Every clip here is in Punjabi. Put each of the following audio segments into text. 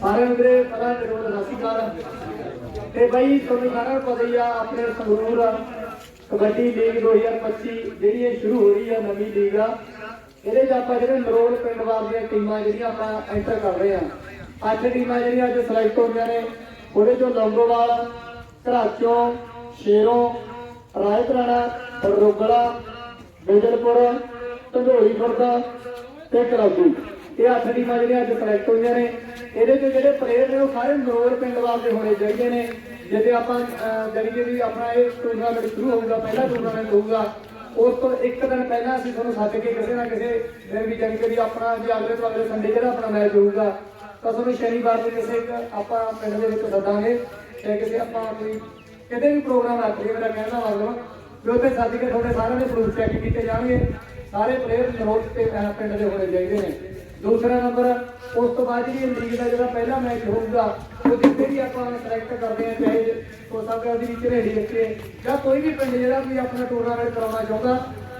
ਸਾਰੇ ਵੀਰੇ, ਪਹਿਲਾਂ ਜਰੂਰ ਸਤਿ ਸ਼੍ਰੀ ਅਕਾਲ। ਤੇ ਬਾਈ, ਤੁਹਾਨੂੰ ਸਾਰਿਆਂ ਨੂੰ ਪਤਾ ਹੀ ਆ, ਆਪਣੇ ਸੰਗਰੂਰ ਕਬੱਡੀ ਲੀਗ 2025 ਜਿਹੜੀ ਇਹ ਸ਼ੁਰੂ ਹੋ ਰਹੀ ਆ ਨਵੀਂ ਲੀਗ ਆ। ਇਹਦੇ 'ਚ ਆਪਾਂ ਜਿਹੜੇ ਨਰੋਲ ਪਿੰਡ ਵਾਲੀਆਂ ਟੀਮਾਂ ਜਿਹੜੀਆਂ ਆਪਾਂ ਐਂਟਰ ਕਰ ਰਹੇ ਆ। ਅੱਠ ਟੀਮਾਂ ਜਿਹੜੀਆਂ ਅੱਜ ਸਿਲੈਕਟ ਹੋਈਆਂ ਨੇ। ਉਹਦੇ ਚੋਂ ਲੰਗੋਵਾਲ, ਘਰਾਚੋਂ, ਸ਼ੇਰੋਂ ਰਾਇਪੁਰਾਣਾ ਰੋਗਲਾ ਬਿਜਲਪੁਰ ਢੰਡੋਰੀ ਖੁਰਦਾ ਤੇ ਕਰਾਦੂ ਇਹ ਅੱਠ ਟੀਮਾਂ ਜਿਹੜੀਆਂ ਅੱਜ ਕਲੈਕਟ ਹੋਈਆਂ ਨੇ। ਇਹਦੇ ਚ ਜਿਹੜੇ ਪਲੇਅਰ ਨੇ ਉਹ ਸਾਰੇ ਨੋਰ ਪਿੰਡ ਵਾਸਤੇ ਹੋਣੇ ਚਾਹੀਦੇ ਨੇ। ਜਿੱਥੇ ਆਪਾਂ ਅਹ, ਜਾਣੀ ਕਿ ਵੀ ਆਪਣਾ ਇਹ ਟੂਰਨਾਮੈਂਟ ਸ਼ੁਰੂ ਹੋਊਗਾ ਪਹਿਲਾ ਟੂਰਨਾਮੈਂਟ ਹੋਊਗਾ ਉਸ ਤੋਂ ਇੱਕ ਦਿਨ ਪਹਿਲਾਂ ਅਸੀਂ ਤੁਹਾਨੂੰ ਸੱਦ ਕੇ ਕਿਸੇ ਨਾ ਕਿਸੇ ਦਿਨ ਵੀ ਜਾਣੀ ਕਿ ਆਪਣਾ ਜੇ ਅਗਲੇ ਤੋਂ ਅਗਲੇ ਸੰਡੇ ਜਿਹੜਾ ਆਪਣਾ ਮੈਚ ਹੋਊਗਾ ਤਾਂ ਤੁਹਾਨੂੰ ਸ਼ਨੀਵਾਰ ਨੂੰ ਕਿਸੇ ਆਪਾਂ ਪਿੰਡ ਦੇ ਵਿੱਚ ਸੱਦਾਂਗੇ। ਤੇ ਕਿਸੇ ਆਪਾਂ ਆਪਣੀ ਕਿਤੇ ਵੀ ਪ੍ਰੋਗਰਾਮ ਰੱਖ ਲਈਏ ਮੇਰਾ ਕਹਿਣ ਦਾ ਮਤਲਬ ਵੀ ਉੱਥੇ ਸੱਦ ਕੇ ਤੁਹਾਡੇ ਸਾਰਿਆਂ ਦੇ ਪ੍ਰੂਫ ਚੈੱਕ ਕੀਤੇ ਜਾਣਗੇ। ਸਾਰੇ ਪਲੇਅਰ ਨਰੋਲ ਤੇ ਪਿੰਡ ਦੇ ਹੋਣੇ ਚਾਹੀਦੇ ਨੇ। ਦੂਸਰਾ ਨੰਬਰ, ਉਸ ਤੋਂ ਬਾਅਦ ਜਿਹੜੀ ਲੀਗ ਦਾ ਜਿਹੜਾ ਪਹਿਲਾ ਮੈਚ ਹੋਊਗਾ, ਉਹਦੇ ਤੇ ਵੀ ਆਪਾਂ ਸਿਲੈਕਟ ਕਰਦੇ ਹਾਂ ਚਾਹੇ ਹੋ ਸਕਦਾ ਉਹਦੀ ਵਿੱਚ ਰੇਡੀ ਰੱਖੇ, ਜਾਂ ਕੋਈ ਵੀ ਪਿੰਡ ਜਿਹੜਾ ਵੀ ਆਪਣਾ ਟੂਰਨਾਮੈਂਟ ਕਰਾਉਣਾ ਚਾਹੁੰਦਾ,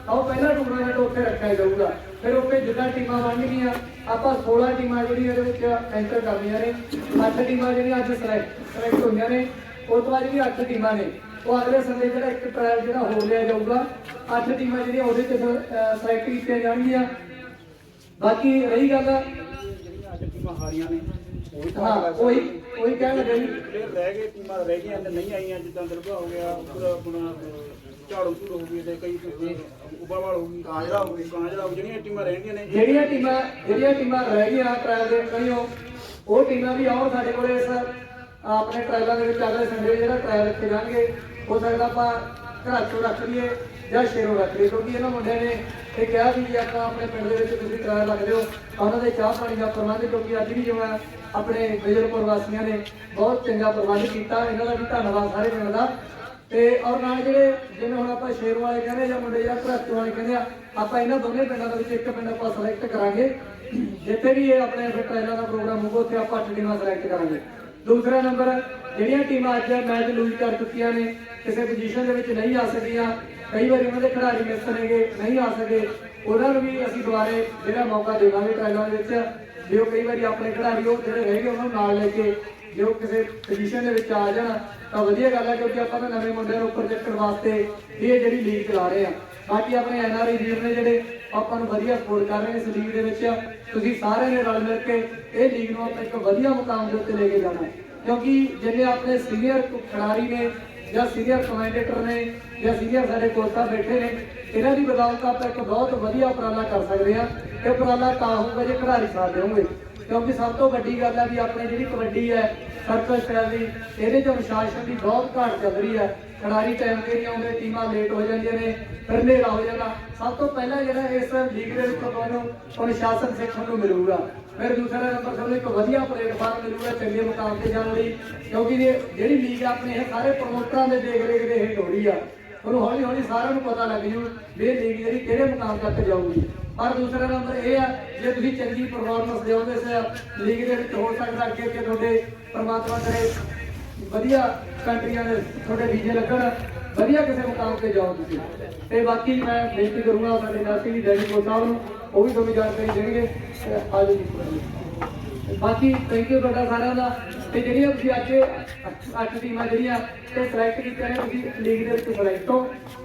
ਤਾਂ ਉਹ ਪਹਿਲਾ ਟੂਰਨਾਮੈਂਟ ਉੱਥੇ ਰੱਖਿਆ ਜਾਊਗਾ। ਫਿਰ ਉੱਥੇ ਜਿੱਦਾਂ ਟੀਮਾਂ ਬਣਨਗੀਆਂ, ਆਪਾਂ 16 ਟੀਮਾਂ ਜਿਹੜੀਆਂ ਇਹਦੇ ਵਿੱਚ ਐਂਟਰ ਕਰਨੀਆਂ ਨੇ 8 ਟੀਮਾਂ ਜਿਹੜੀਆਂ ਅੱਜ ਸਿਲੈਕਟ ਸਿਲੈਕਟ ਹੋਈਆਂ ਨੇ, ਉਸ ਤੋਂ ਬਾਅਦ ਜਿਹੜੀਆਂ 8 ਟੀਮਾਂ ਨੇ, ਉਹ ਅਗਲੇ ਸੰਡੇ ਜਿਹੜਾ ਇੱਕ ਟ੍ਰਾਇਲ ਜਿਹੜਾ ਹੋ ਲਿਆ ਜਾਊਗਾ 8 ਟੀਮਾਂ ਜਿਹੜੀਆਂ ਉਹਦੇ ਚ ਸਿਲੈਕਟ ਕੀਤੀਆਂ ਜਾਣਗੀਆਂ ਬਾਕੀ ਰਹੀ ਗੱਲ ਟੀਮਾਂ ਹਾਰੀਆਂ ਨੇ ਉਹ ਵੀ ਹਾਂ ਉਹੀ ਉਹੀ ਕਹਿਣ ਲੱਗਾ ਜੀ ਪਲੇਅਰ ਰਹਿ ਗਏ ਟੀਮਾਂ ਰਹਿ ਗਈਆਂ ਤੇ ਨਹੀਂ ਆਈਆਂ ਜਿੱਦਾਂ ਦਰਬਾ ਹੋ ਗਿਆ ਉੱਪਰ ਆਪਣਾ ਅਹ, ਝਾੜੂ ਝੂੜ ਹੋ ਗਈ ਤੇ ਕਈ ਉਬਾਵਾਲ ਹੋ ਗਈ ਕਾਂਜਰਾ ਹੋ ਗਈ ਕਾਂਜਰਾ ਹੋ ਗਈ, ਜਿਹੜੀਆਂ ਟੀਮਾਂ ਰਹਿੰਦੀਆਂ ਨੇ। ਜਿਹੜੀਆਂ ਟੀਮਾਂ ਜਿਹੜੀਆਂ ਟੀਮਾਂ ਰਹਿ ਗਈਆਂ ਟ੍ਰਾਇਲ ਦੇ ਕਈਓ ਉਹ ਟੀਮਾਂ ਵੀ ਆਉਣ ਸਾਡੇ ਕੋਲੇ ਇਸ ਆਪਣੇ ਟ੍ਰਾਇਲਾਂ ਦੇ ਵਿੱਚ ਅਗਲੇ ਸੰਡੇ ਜਿਹੜਾ ਟ੍ਰਾਇਲ ਰੱਖੇ ਜਾਣਗੇ ਹੋ ਸਕਦਾ ਆਪਾਂ ਰੱਖ ਲਈਏ ਜਾਂ ਸ਼ੇਰੋਂ ਰੱਖ ਲਈਏ ਕਿਉਂਕਿ ਇਹਨਾਂ ਮੁੰਡਿਆਂ ਨੇ ਇਹ ਕਿਹਾ ਵੀ ਆਪਾਂ ਆਪਣੇ ਪਿੰਡ ਦੇ ਵਿੱਚ ਤੁਸੀਂ ਟ੍ਰਾਇਲ ਰੱਖਦੇ ਹੋ ਉਹਨਾਂ ਦੇ ਚਾਹ ਪਾਣੀ ਦਾ ਪ੍ਰਬੰਧ ਕਿਉਂਕਿ ਅੱਜ ਵੀ ਜਿਵੇਂ ਆਪਣੇ ਬਿਜਲਪੁਰ ਵਾਸੀਆਂ ਨੇ ਬਹੁਤ ਚੰਗਾ ਪ੍ਰਬੰਧ ਕੀਤਾ, ਇਹਨਾਂ ਦਾ ਵੀ ਧੰਨਵਾਦ ਸਾਰੇ ਪਿੰਡ ਦਾ। ਤੇ ਔਰ ਨਾਲ ਜਿਹੜੇ, ਜਿਵੇਂ ਹੁਣ ਆਪਾਂ ਸ਼ੇਰ ਵਾਲੇ ਕਹਿੰਦੇ ਜਾਂ ਮੁੰਡੇ ਜਾਂ ਘਰਾਟੂ ਵਾਲੇ ਕਹਿੰਦੇ ਆ, ਆਪਾਂ ਇਹਨਾਂ ਦੋਨੇ ਪਿੰਡਾਂ ਦੇ ਵਿੱਚ ਇੱਕ ਪਿੰਡ ਆਪਾਂ ਸਿਲੈਕਟ ਕਰਾਂਗੇ। ਜਿੱਥੇ ਵੀ ਇਹ ਆਪਣੇ ਫਿਰ ਟ੍ਰਾਇਲਾਂ ਦਾ ਪ੍ਰੋਗਰਾਮ ਹੋਊਗਾ, ਉੱਥੇ ਆਪਾਂ ਅੱਠ ਟੀਮਾਂ ਸਿਲੈਕਟ ਕਰਾਂਗੇ। ਦੂਸਰਾ ਨੰਬਰ ਜਿਹੜੀਆਂ ਟੀਮਾਂ ਅੱਜ ਮੈਚ ਲੂਜ਼ ਕਰ ਚੁੱਕੀਆਂ ਨੇ, ਕਿਸੇ ਪੋਜੀਸ਼ਨ ਦੇ ਵਿੱਚ ਨਹੀਂ ਆ ਸਕੀਆਂ ਕਈ ਵਾਰੀ ਉਹਨਾਂ ਦੇ ਖਿਡਾਰੀ ਮਿਸ ਨੇਗੇ, ਨਹੀਂ ਆ ਸਕੇ। ਉਹਨਾਂ ਨੂੰ ਵੀ ਅਸੀਂ ਦੁਬਾਰੇ ਜਿਹੜਾ ਮੌਕਾ ਦੇਵਾਂਗੇ ਟ੍ਰਾਇਲਾਂ ਦੇ ਵਿੱਚ, ਜੇ ਉਹ ਕਈ ਵਾਰੀ ਆਪਣੇ ਖਿਡਾਰੀ ਉਹ ਜਿਹੜੇ ਰਹਿ ਗਏ, ਉਹਨਾਂ ਨੂੰ ਨਾਲ ਲੈ ਕੇ ਜੇ ਉਹ ਕਿਸੇ ਪੋਜੀਸ਼ਨ ਦੇ ਵਿੱਚ ਆ ਜਾਣ, ਤਾਂ ਵਧੀਆ ਗੱਲ ਹੈ ਕਿਉਂਕਿ ਆਪਾਂ ਤਾਂ ਨਵੇਂ ਮੁੰਡਿਆਂ ਨੂੰ ਉੱਪਰ ਚੱਕਣ ਵਾਸਤੇ ਇਹ ਜਿਹੜੀ ਲੀਗ ਚਲਾ ਰਹੇ ਆ। ਬਾਕੀ ਆਪਣੇ ਐਨਆਰਆਈ ਵੀਰ ਨੇ ਜਿਹੜੇ ਆਪਾਂ ਨੂੰ ਵਧੀਆ ਸਪੋਰਟ ਕਰ ਰਹੇ ਨੇ ਇਸ ਲੀਗ ਦੇ ਵਿੱਚ, ਤੁਸੀਂ ਸਾਰਿਆਂ ਨੇ ਰਲ ਮਿਲ ਕੇ ਇਹ ਲੀਗ ਨੂੰ ਆਪਾਂ ਇੱਕ ਵਧੀਆ ਮੁਕਾਮ ਦੇ ਉੱਤੇ ਲੈ ਕੇ ਜਾਣਾ। ਕਿਉਂਕਿ ਜਿੰਨੇ ਆਪਣੇ ਸੀਨੀਅਰ ਖਿਡਾਰੀ ਨੇ ਜਾਂ ਸੀਨੀਅਰ ਕਮੈਂਡੇਟਰ ਨੇ ਜਾਂ ਸੀਨੀਅਰ ਸਾਡੇ ਕੋਚ ਸਾਹਿਬ ਬੈਠੇ ਨੇ, ਇਹਨਾਂ ਦੀ ਬਦੌਲਤ ਆਪਾਂ ਇੱਕ ਬਹੁਤ ਵਧੀਆ ਉਪਰਾਲਾ ਕਰ ਸਕਦੇ ਹਾਂ। ਇਹ ਉਪਰਾਲਾ ਤਾਂ ਹੋਊਗਾ ਜੇ ਖਿਡਾਰੀ ਸਾਥ ਦੇਣਗੇ ਕਿਉਂਕਿ ਸਭ ਤੋਂ ਵੱਡੀ ਗੱਲ ਹੈ ਵੀ ਆਪਣੀ ਜਿਹੜੀ ਕਬੱਡੀ ਹੈ ਸਰਕਲ ਸਟਾਈਲ ਦੀ, ਇਹਦੇ ਚ ਅਨੁਸ਼ਾਸਨ ਦੀ ਬਹੁਤ ਘਾਟ ਚੱਲ ਰਹੀ ਹੈ। ਖਿਡਾਰੀ ਟਾਈਮ ਤੇ ਨਹੀਂ ਆਉਂਦੇ, ਟੀਮਾਂ ਲੇਟ ਹੋ ਜਾਂਦੀਆਂ ਨੇ ਫਿਰ ਹਨੇਰਾ ਹੋ ਜਾਂਦਾ। ਸਭ ਤੋਂ ਪਹਿਲਾਂ ਜਿਹੜਾ ਇਸ ਲੀਗ ਦੇ ਵਿੱਚ ਤੁਹਾਨੂੰ ਅਨੁਸ਼ਾਸਨ ਸਿੱਖਣ ਨੂੰ ਮਿਲੂਗਾ। ਫਿਰ ਦੂਸਰਾ ਨੰਬਰ ਤੁਹਾਨੂੰ ਇੱਕ ਵਧੀਆ ਪਲੇਟਫਾਰਮ ਮਿਲੂਗਾ, ਚੰਗੇ ਮੁਕਾਮ ਤੇ ਜਾਣ ਲਈ। ਕਿਉਂਕਿ ਜਿਹੜੀ ਲੀਗ ਆਪਣੇ, ਇਹ ਸਾਰੇ ਪ੍ਰਮੋਟਰਾਂ ਦੇ ਦੇਖ ਰੇਖ ਦੇ ਹੇਠ ਹੋ ਰਹੀ ਆ। ਉਹਨੂੰ ਹੌਲੀ ਹੌਲੀ ਸਾਰਿਆਂ ਨੂੰ ਪਤਾ ਲੱਗ ਜੂ ਵੀ ਇਹ ਲੀਗ ਜਿਹੜੀ ਕਿਹੜੇ ਮੁਕਾਮ ਤੱਕ ਜਾਊਗੀ। ਪਰ ਦੂਸਰਾ ਨੰਬਰ ਇਹ ਆ, ਜੇ ਤੁਸੀਂ ਚੰਗੀ ਪਰਫਾਰਮੈਂਸ ਦਿਓਗੇ ਇਸ ਲੀਗ ਦੇ ਵਿੱਚ ਹੋ ਸਕਦਾ, ਅੱਗੇ ਅੱਗੇ ਤੁਹਾਡੇ ਪਰਮਾਤਮਾ ਕਰੇ। ਵਧੀਆ ਕੰਟਰੀਆਂ ਦੇ ਤੁਹਾਡੇ ਵੀਜ਼ੇ ਲੱਗਣ, ਵਧੀਆ ਕਿਸੇ ਮੁਕਾਮ ਤੇ ਜਾਓ ਤੁਸੀਂ। ਤੇ ਬਾਕੀ ਮੈਂ ਬੇਨਤੀ ਕਰੂੰਗਾ ਸਾਡੇ ਨਾਸੀ ਵੀ ਡੈਡੀ ਕੋ ਸਾਹਿਬ ਨੂੰ, ਉਹ ਵੀ ਤੁਹਾਨੂੰ ਜਾਣਕਾਰੀ ਦੇਣਗੇ। ਆਜੋ ਜੀ ਬਾਕੀ ਥੈਂਕ ਯੂ ਤੁਹਾਡਾ ਸਾਰਿਆਂ ਦਾ। ਤੇ ਜਿਹੜੀਆਂ ਤੁਸੀਂ ਅੱਜ ਅੱਠ- ਟੀਮਾਂ ਜਿਹੜੀਆਂ ਤੇ ਸਿਲੈਕਟ ਕੀਤੀਆਂ ਨੇ ਤੁਸੀਂ ਲੀਗ ਦੇ ਵਿੱਚ ਸਿਲੈਕਟ ਹੋ।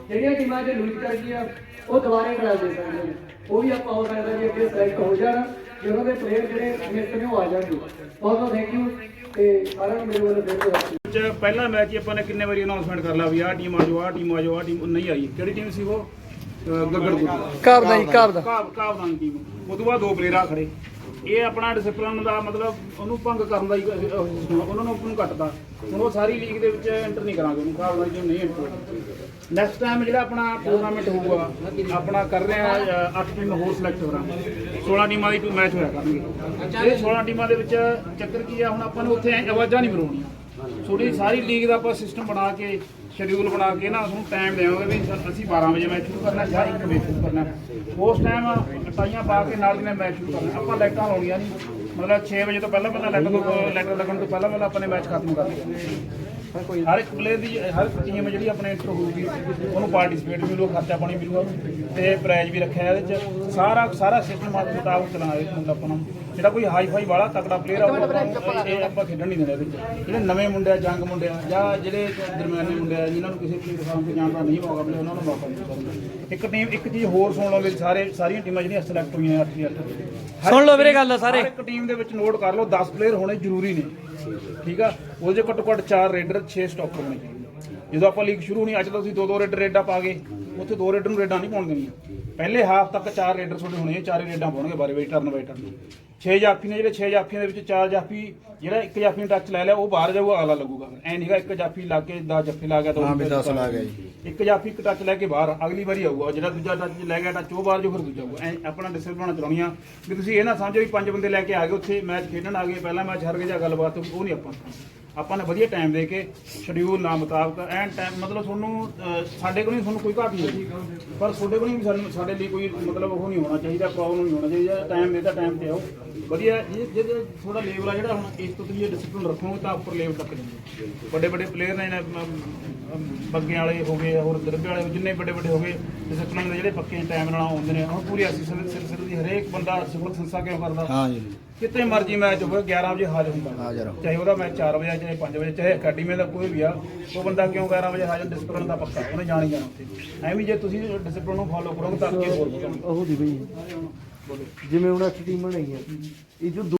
ਜਿਹੜੀਆਂ ਟੀਮਾਂ ਜੇ ਲੂਜ਼ ਕਰ ਗਈਆਂ ਉਹ ਦੁਬਾਰੇ ਕਰਾ ਦੇ ਸਕਦੇ ਨੇ। ਉਹ ਵੀ ਆਪਾਂ ਹੋ ਸਕਦਾ ਵੀ ਅੱਗੇ ਸਿਲੈਕਟ ਹੋ ਜਾਣ ਜੇ ਉਹਨਾਂ ਦੇ ਪਲੇਅਰ ਜਿਹੜੇ ਮਿਸ ਨੇ ਉਹ ਆ ਜਾਣਗੇ ਬਹੁਤ ਬਹੁਤ ਥੈਂਕ ਯੂ ਤੇ ਸਾਰਿਆਂ ਨੂੰ ਮੇਰੇ ਵੱਲੋਂ ਫਿਰ ਤੋਂ ਵਿੱਚ ਪਹਿਲਾ ਮੈਚ ਹੀ ਆਪਾਂ ਨੇ ਕਿੰਨੇ ਵਾਰੀ ਅਨਾਉਂਸਮੈਂਟ ਕਰ ਲਿਆ ਵੀ ਆਹ ਟੀਮ ਆ ਜਾਓ ਆਹ ਟੀਮ ਆ ਜਾਓ ਆਹ ਟੀਮ ਨਹੀਂ ਆਈ। ਕਿਹੜੀ ਟੀਮ ਸੀ ਉਹ? ਗੱਗੜ ਗੁੱਟ। ਘਰ ਦਾ ਜੀ ਘਰ ਦਾ। ਕਾਬ ਕਾਬ ਦਾ ਟੀਮ ਉਹ ਤੋਂ ਬਾਅਦ ਦੋ ਪਲੇਅਰ ਆ ਖੜੇ। ਇਹ ਆਪਣਾ ਡਿਸਪਲਿਨ ਦਾ ਮਤਲਬ ਉਹਨੂੰ ਭੰਗ ਕਰਨ ਦਾ ਹੀ ਉਹਨਾਂ ਨੂੰ ਆਪਾਂ ਨੂੰ ਘਟਦਾ। ਹੁਣ ਉਹ ਸਾਰੀ ਲੀਗ ਦੇ ਵਿੱਚ ਐਂਟਰ ਨਹੀਂ ਕਰਾਂਗੇ ਉਹਨੂੰ ਦਾ ਟੀਮ ਨਹੀਂ ਐਂਟਰ ਨੈਕਸਟ ਟਾਈਮ ਜਿਹੜਾ ਆਪਣਾ ਟੂਰਨਾਮੈਂਟ ਹੋਊਗਾ ਆਪਣਾ ਕਰ ਰਹੇ ਆ 8 ਟੀਮ ਹੋਰ ਸਿਲੈਕਟ ਹੋ ਰਹਾ 16 ਟੀਮਾਂ ਦੀ ਮੈਚ ਹੋਇਆ ਕਰਨਗੇ। ਇਹ 16 ਟੀਮਾਂ ਦੇ ਵਿੱਚ ਚੱਕਰ ਕੀ ਆ ਹੁਣ ਆਪਾਂ ਨੂੰ ਉੱਥੇ ਆਵਾਜ਼ਾਂ ਨਹੀਂ ਮਰਵਾਉਣੀਆਂ ਥੋੜੀ ਸਾਰੀ ਲੀਗ ਦਾ ਆਪਾਂ ਸਿਸਟਮ ਬਣਾ ਕੇ ਸ਼ਡਿਊਲ ਬਣਾ ਕੇ ਨਾ ਤੁਹਾਨੂੰ ਟਾਈਮ ਦੇਵਾਂਗੇ ਵੀ ਅਸੀਂ 12 ਵਜੇ ਮੈਚ ਸ਼ੁਰੂ ਕਰਨਾ ਜਾਂ 1 ਵਜੇ ਸ਼ੁਰੂ ਕਰਨਾ। ਉਸ ਟਾਈਮ ਟਾਈਆਂ ਪਾ ਕੇ ਨਾਲ ਦੀ ਨਾਲ ਮੈਚ ਸ਼ੁਰੂ ਕਰਨਾ। ਆਪਾਂ ਲਾਈਟਾਂ ਲਾਉਣੀਆਂ ਨਹੀਂ। ਮਤਲਬ 6 ਵਜੇ ਤੋਂ ਪਹਿਲਾਂ ਪਹਿਲਾਂ ਲਾਈਟ ਤੋਂ ਲਾਈਟ ਲੱਗਣ ਤੋਂ ਪਹਿਲਾਂ ਪਹਿਲਾਂ ਆਪਣੇ ਮੈਚ ਖਤਮ ਕਰ ਦੇਣਾ ਹਰ ਇੱਕ ਪਲੇਅਰ ਦੀ, ਹਰ ਇੱਕ ਟੀਮ ਜਿਹੜੀ ਆਪਣੇ ਇੰਟਰ ਹੋਊਗੀ, ਉਹਨੂੰ ਪਾਰਟਿਸਿਪੇਟ ਮਿਲੂਗਾ ਖਰਚਾ ਪਾਣੀ ਮਿਲੂਗਾ। ਤੇ ਪ੍ਰਾਈਜ਼ ਵੀ ਰੱਖਿਆ ਇਹਦੇ ਚ। ਸਾਰਾ ਸਾਰਾ ਸਿਸਟਮ ਮੁਤਾਬਕ ਚਲਾਉਣਾ ਇਹ ਹੁੰਦਾ ਆਪਾਂ ਨੂੰ। ਜਿਹੜਾ ਕੋਈ ਹਾਈ ਫਾਈ ਵਾਲਾ ਤਕੜਾ ਪਲੇਅਰ ਆ ਉਹ ਇਹ ਆਪਾਂ ਖੇਡਣ ਨਹੀਂ ਦੇਣਾ ਇਹਦੇ ਵਿੱਚ। ਜਿਹੜੇ ਨਵੇਂ ਮੁੰਡੇ ਆ ਜੰਗ ਮੁੰਡੇ ਆ ਜਾਂ ਜਿਹੜੇ ਦਰਮਿਆਨੇ ਮੁੰਡੇ ਆ ਜਿਨ੍ਹਾਂ ਨੂੰ ਕਿਸੇ ਪਲੇਟਫਾਰਮ ਤੇ ਜਾਣ ਦਾ ਨਹੀਂ ਮੌਕਾ ਮਿਲਿਆ ਉਹਨਾਂ ਨੂੰ ਮੌਕਾ ਮਿਲਦਾ ਇੱਕ ਟੀਮ ਇੱਕ ਚੀਜ਼ ਹੋਰ ਸੁਣ ਲਓ ਵੀ ਸਾਰੇ ਸਾਰੀਆਂ ਟੀਮਾਂ ਜਿਹੜੀਆਂ ਸਿਲੈਕਟ ਹੋਈਆਂ 8 ਦੀ 8 ਸੁਣ ਲਓ ਵੀਰੇ ਗੱਲ ਸਾਰੇ। ਇੱਕ ਟੀਮ ਦੇ ਵਿੱਚ ਨੋਟ ਕਰ ਲਓ 10 ਪਲੇਅਰ ਹੋਣੇ ਜ਼ਰੂਰੀ ਨੇ। ਠੀਕ ਆ? ਉਹਦੇ ਘੱਟੋ ਘੱਟ 4 ਰੇਡਰ 6 ਸਟਾਪਰ ਹੋਣੇ ਚਾਹੀਦੇ। ਜਦੋਂ ਆਪਾਂ ਲੀਗ ਸ਼ੁਰੂ ਹੋਣੀ ਅੱਜ ਤਾਂ ਤੁਸੀਂ ਦੋ ਦੋ ਰੇਡਰ ਰੇਡਾਂ ਪਾ ਗਏ ਉੱਥੇ ਦੋ ਰੇਡਰ ਨੂੰ ਰੇਡਾਂ ਨਹੀਂ ਪਾਉਣ ਦੇਣੀਆਂ। ਪਹਿਲੇ ਹਾਫ ਤੱਕ 4 ਰੇਡਰ ਤੁਹਾਡੇ ਹੋਣੇ ਚਾਰੇ ਰੇਡਾਂ ਪਾਉਣਗੇ ਬਾਰੇ ਬਾਈ ਟਰਨ ਬਾਈ ਟਰਨ 6 ਜਾਫੀ ਨੇ ਜਿਹੜੇ 6 ਜਾਫੀਆਂ ਦੇ ਵਿੱਚ 4 ਜਾਫੀ ਜਿਹੜਾ ਇੱਕ ਜਾਫੀ ਨੇ ਟੱਚ ਲੈ ਲਿਆ ਉਹ ਬਾਹਰ ਜਾਊਗਾ ਅਗਲਾ ਲੱਗੂਗਾ ਐ ਨਹੀਂਗਾ ਇੱਕ ਜਾਫੀ ਲਾ ਕੇ 10 ਜੱਫੇ ਲਾ ਗਿਆ ਤਾਂ ਹਾਂ ਵੀ 10 ਲਾ ਗਿਆ। ਜੀ। ਇੱਕ ਜਾਫੀ ਇੱਕ ਟੱਚ ਲੈ ਕੇ ਬਾਹਰ ਅਗਲੀ ਵਾਰੀ ਆਊਗਾ। ਜਿਹੜਾ ਦੂਜਾ ਟੱਚ ਲੈ ਗਿਆ ਟੱਚ ਉਹ ਬਾਹਰ ਜੋ ਫਿਰ ਦੂਜਾ ਆਊਗਾ। ਐਂ ਆਪਣਾ ਡਿਸਿਪਲਿਨ ਬਣਾਉਣਾ ਚਾਹੁੰਦੀ ਆ ਵੀ ਤੁਸੀਂ ਇਹ ਨਾ ਸਮਝੋ ਵੀ ਪੰਜ ਬੰਦੇ ਲੈ ਕੇ ਆ ਗਏ ਉੱਥੇ ਮੈਚ ਖੇਡਣ ਆ ਗਏ ਪਹਿਲਾ ਮੈਚ ਹਾਰ ਗਏ ਜਾਂ ਗੱਲਬਾਤ ਉਹ ਨਹੀਂ ਆਪਾਂ। ਆਪਾਂ ਨੇ ਵਧੀਆ ਟਾਈਮ ਦੇ ਕੇ ਸ਼ਡਿਊਲ ਨਾ ਮੁਤਾਬਕ ਐਨ ਟਾਈਮ ਮਤਲਬ ਤੁਹਾਨੂੰ ਅਹ, ਸਾਡੇ ਕੋਲ ਨਹੀਂ ਤੁਹਾਨੂੰ ਕੋਈ ਘਾਟ ਨਹੀਂ ਹੋਈ। ਪਰ ਤੁਹਾਡੇ ਕੋਲ ਨਹੀਂ ਸਾਨੂੰ ਸਾਡੇ ਲਈ ਕੋਈ ਮਤਲਬ ਉਹ ਨਹੀਂ ਹੋਣਾ ਚਾਹੀਦਾ ਪ੍ਰੋਬਲਮ ਨਹੀਂ ਹੋਣਾ ਚਾਹੀਦਾ ਟਾਈਮ ਦੇ ਤਾਂ ਟਾਈਮ ਤੇ ਆਓ। ਵਧੀਆ ਜੇ ਜੇ ਥੋੜਾ ਲੇਵਲ ਆ ਜਿਹੜਾ ਹੁਣ ਇਸ ਤੋਂ ਤੁਸੀਂ ਡਿਸਪਲਿਨ ਰੱਖੋਗੇ ਤਾਂ ਉੱਪਰ ਲੈਵਲ ਤੱਕ ਜਾਂਦੇ ਵੱਡੇ ਵੱਡੇ ਪਲੇਅਰ ਨੇ ਅਮ, ਅਮ, ਬੱਗੇ ਵਾਲੇ ਹੋ ਗਏ ਹੋਰ ਦਰਬੇ ਵਾਲੇ ਜਿੰਨੇ ਵੱਡੇ ਵੱਡੇ ਹੋ ਗਏ ਡਿਸਪਲਿਨ ਦੇ ਜਿਹੜੇ ਪੱਕੇ ਟਾਈਮ ਨਾਲ ਆਉਂਦੇ ਨੇ ਉਹ ਪੂਰੀ ਅਸੀਂ ਸਿਲਸਿਲੇ ਦੀ ਹਰੇਕ ਬੰਦਾ ਸਿਵਲ ਸੰਸਾ ਕਿਉਂ ਕਰਦਾ? ਹਾਂ ਜੀ। ਕਿਤੇ ਮਰਜ਼ੀ ਮੈਚ ਹੋਵੇ 11 ਵਜੇ ਹਾਜ਼ਰ ਹੁੰਦਾ। ਹਾਜ਼ਰ। ਚਾਹੇ ਉਹਦਾ ਮੈਚ 4 ਵਜੇ ਚਾਹੇ 5 ਵਜੇ ਚਾਹੇ ਅਕੈਡਮੀ ਦਾ ਕੋਈ ਵੀ ਆ ਉਹ ਬੰਦਾ ਕਿਉਂ 11 ਵਜੇ ਹਾਜ਼ਰ? ਡਿਸਪਲਿਨ ਦਾ ਪੱਕਾ ਉਹਨੇ ਜਾਣੀ ਜਾਣਾ ਉੱਥੇ। ਐਵੇਂ ਜੇ ਤੁਸੀਂ ਡਿਸਪਲਿਨ ਨੂੰ ਫਾਲੋ ਕਰੋਗੇ ਤਾਂ ਅੱਗੇ ਹੋਰ ਵਧੋਗੇ ਉਹ ਦੀ ਬਈ ਜਿਵੇਂ ਹੁਣ ਅੱਠ ਟੀਮਾਂ ਆ ਇਹ ਜੋ